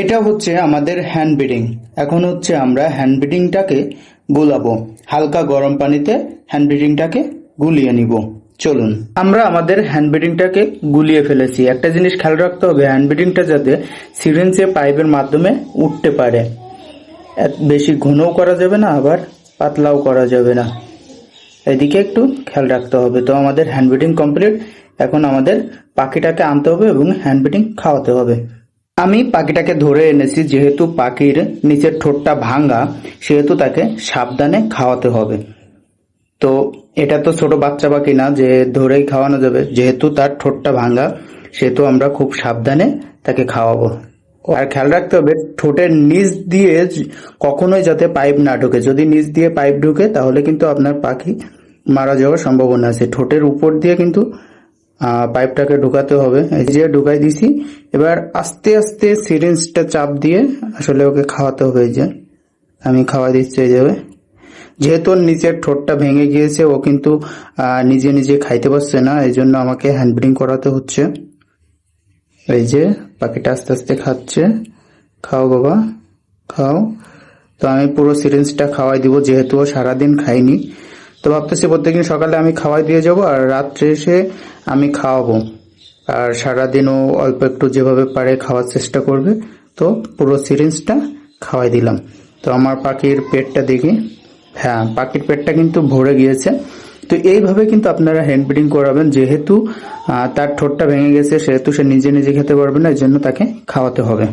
এটা হচ্ছে আমাদের হ্যান্ড ব্রিডিং এখন হচ্ছে আমরা হ্যান্ড ব্রিডিংটাকে গুলাবো। হালকা গরম পানিতে হ্যান্ড ব্রিডিংটাকে গুলিয়ে নিব। চলুন। আমরা আমাদের হ্যান্ড ব্রিডিংটাকে গুলিয়ে ফেলেছি। একটা জিনিস খেয়াল রাখতে হবে হ্যান্ড ব্রিডিংটা যাতে সিরিঞ্জে পাইপের মাধ্যমে উঠতে পারে। বেশি ঘনও করা যাবে না, আবার পাতলাও করা যাবে না। এদিকে একটু খেয়াল রাখতে হবে। তো আমাদের হ্যান্ড ব্রিডিং কমপ্লিট এখন আমাদের পাখিটাকে আনতে হবে এবং হ্যান্ড ব্রিডিং খাওয়াতে হবে। আমি পাখিটাকে ধরে এনেছি, যেহেতু পাখির নিচের ঠোঁটটা ভাঙা সেহেতু তাকে সাবধানে খাওয়াতে হবে। তো এটা তো ছোট বাচ্চা পাখি না যে ধরেই খাওয়ানো যাবে। যেহেতু তার ঠোঁটটা ভাঙা সেহেতু আমরা খুব সাবধানে তাকে খাওয়াবো। আর খেয়াল রাখতে হবে, ঠোঁটের নিচ দিয়ে কখনোই যাতে পাইপ না ঢোকে। যদি নিচ দিয়ে পাইপ ঢুকে, তাহলে কিন্তু আপনার পাখি মারা যাওয়ার সম্ভাবনা আছে। ঠোঁটের উপর দিয়ে কিন্তু পাইপটাকে ঢুকাতে হবে। যে ঢুকাই দিছি, এবার আস্তে আস্তে সিরিঞ্জটা চাপ দিয়ে আসলে ওকে খাওয়াতে হবে যে। আমি খাওয়া দিচ্ছি যাবে যেহেতু নিচের ঠোঁটটা ভেঙে গিয়েছে, ও কিন্তু নিজে নিজে খাইতে পারছে না, এই জন্য আমাকে হ্যান্ড ব্রিডিং করাতে হচ্ছে। এই যে পাখিটা আস্তে আস্তে খাচ্ছে। খাও বাবা, খাও। তো আমি পুরো সিরিঞ্জটা খাওয়াই দিব, যেহেতু ও সারাদিন খাইনি তো ভাবতেছি প্রত্যেকদিন সকালে আমি খাওয়াই দিয়ে যাব আর রাত্রে এসে আমি খাওয়াবো। আর সারাদিনও অল্প একটু যেভাবে পারে খাওয়ার চেষ্টা করবে। তো পুরো সিরিঞ্জটা খাওয়াই দিলাম। তো আমার পাখির পেটটা দেখি। হ্যাঁ পাখির পেটটা কিন্তু ভরে গিয়েছে। তো এইভাবে কিন্তু আপনারা হ্যান্ড ব্রিডিং করাবেন। যেহেতু তার ঠোঁটটা ভেঙে গেছে, সেহেতু সে নিজে নিজে খেতে পারবে না এই জন্য তাকে খাওয়াতে হবে।